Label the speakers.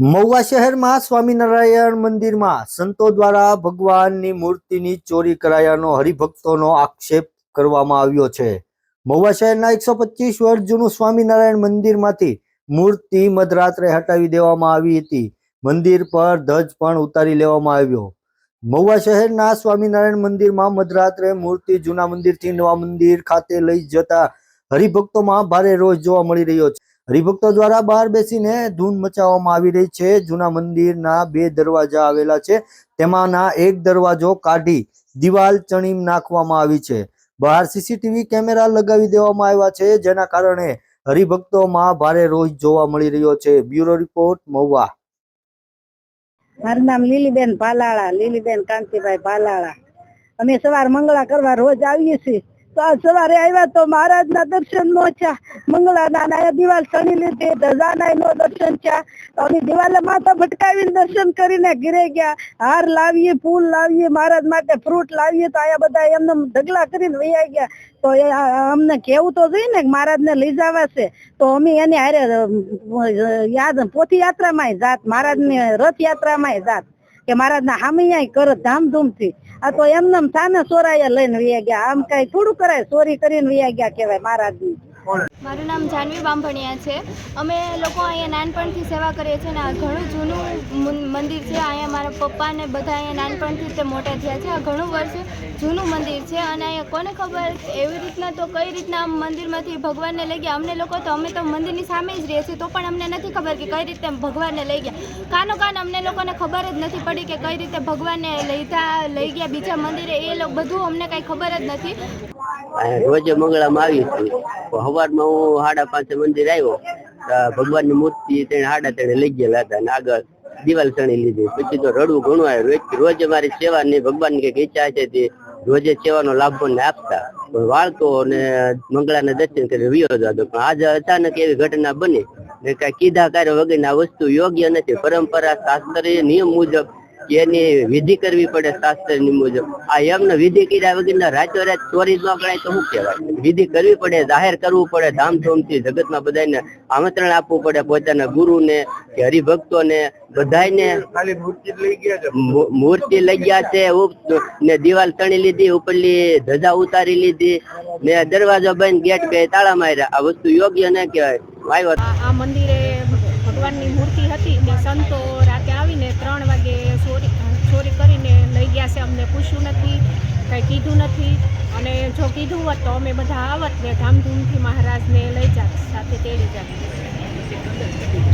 Speaker 1: મહુવા શહેરમાં સ્વામિનારાયણ મંદિરમાં સંતો દ્વારા ભગવાનની મૂર્તિની ચોરી કરાયાનો હરિભક્તોનો આક્ષેપ કરવામાં આવ્યો છે. મહુવા શહેરના એકસો પચીસ વર્ષ જૂનું સ્વામિનારાયણ મંદિરમાંથી મૂર્તિ મધરાત્રે હટાવી દેવામાં આવી હતી. મંદિર પર ધ્વજ પણ ઉતારી લેવામાં આવ્યો. મહુવા શહેરના સ્વામિનારાયણ મંદિરમાં મધરાત્રે મૂર્તિ જૂના મંદિરથી નવા મંદિર ખાતે લઈ જતા હરિભક્તોમાં ભારે રોષ જોવા મળી રહ્યો છે. હરિભક્તો દ્વારા બહાર બેસીને ધૂન મચાવવામાં આવી રહી છે. જૂના મંદિરના બે દરવાજા આવેલા છે. તેમાંના એક દરવાજો કાઢી દિવાલ ચણી નાખવામાં આવી છે. બહાર સીસીટીવી કેમેરા લગાવી દેવામાં આવ્યા છે, જેના કારણે હરિભક્તોમાં ભારે રોષ જોવા મળી રહ્યો છે. Bureau report, Mahuva.
Speaker 2: મારું નામ લીલીબેન પાલાળા, લીલીબેન કાંતિભાઈ પાલાળા. અમે સવાર મંગળા કરવા રોજ આવીએ છીએ. સવારે આવ્યા તો મહારાજના દર્શન નો થયા. મંગળા ના નો દર્શન તો અમે દર્શન કરીને ઘરે ગયા. હાર લાવીએ, ફૂલ લાવીએ, મહારાજ માટે ફ્રૂટ લાવીએ. તો આયા બધા એમને ઢગલા કરીને વૈયા ગયા. તો અમને કેવું તો જોઈએ ને મહારાજ મહારાજને લઈ જવા છે. તો અમે એની હારે યાદ પોથી યાત્રામાં જાત, મહારાજની રથયાત્રામાં જાત. કે મહારાજના હામૈયા કર, ધામધૂમથી. આ તો એમને થાને સોરાયા લઈને વૈયા ગયા. આમ કઈ થોડું કરાય ચોરી કરીને વૈયા ગયા કહેવાય મહારાજની.
Speaker 3: મારું નામ જાનવી બામભણિયા છે. અમે લોકો અહીંયા નાનપણથી સેવા કરીએ છીએ અને આ ઘણું જૂનું મંદિર છે. અહીંયા મારા પપ્પા ને બધા અહીંયા નાનપણથી તે મોટા થયા છે. આ ઘણું વર્ષ જૂનું મંદિર છે અને અહીંયા કોને ખબર એવી રીતના તો કઈ રીતના મંદિરમાંથી ભગવાનને લઈ ગયા. અમને લોકો તો, અમે તો મંદિરની સામે જ રહીએ છીએ, તો પણ અમને નથી ખબર કે કઈ રીતે ભગવાનને લઈ ગયા. કાનો કાન અમને લોકોને ખબર જ નથી પડી કે કઈ રીતે ભગવાનને લઈતા લઈ ગયા, બીજા મંદિરે એ બધું અમને કાંઈ ખબર જ નથી.
Speaker 4: રોજે મંગળામાં આવી હતી. સવારમાં હું સાડા પાંચે મંદિર આવ્યો. ભગવાનની મૂર્તિ તેને સાડા તેને લઈ ગયેલા હતા આગળ દિવાલ ચણી લીધી. પછી તો રડવું ઘણું આવ્યું. રોજ મારી સેવા ને ભગવાનની કંઈક ઈચ્છા છે તે રોજે સેવાનો લાભ મને આપતા. પણ વાળતો અને મંગળાના દર્શન કરી વિયો જતો પણ આજે અચાનક એવી ઘટના બની ને કઈ કીધા કાર્ય વગરની આ વસ્તુ યોગ્ય નથી. પરંપરા, શાસ્ત્રીય નિયમ મુજબ એની વિધિ કરવી પડે શાસ્ત્રની મુજબ. આ યજ્ઞ વિધિ કર્યા વગરના રાતો રાત ચોરી ન ગણાય તો શું કહેવાય? વિધિ કરવી પડે જાહેર કરવું પડે ધામધૂમથી જગતમાં બધાને આમંત્રણ આપવું પડે પોતાના ગુરુને કે હરિભક્તોને બધાને મૂર્તિ લઈ ગયા છે. ને દિવાલ તણી લીધી ઉપરલી ધજા ઉતારી લીધી ને દરવાજો બંધ ગેટ કે તાળા માર્યા. આ વસ્તુ યોગ્ય ન કહેવાય.
Speaker 5: આ મંદિરે ભગવાનની મૂર્તિ હતી. સંતો રાતે આવીને ત્રણ વાગે છે અમને પૂછ્યું નથી, કંઈ કીધું નથી. અને જો કીધું હોત તો અમે બધા આવત ને ધામધૂમથી મહારાજને લઈ જાત, સાથે તેડી જાત.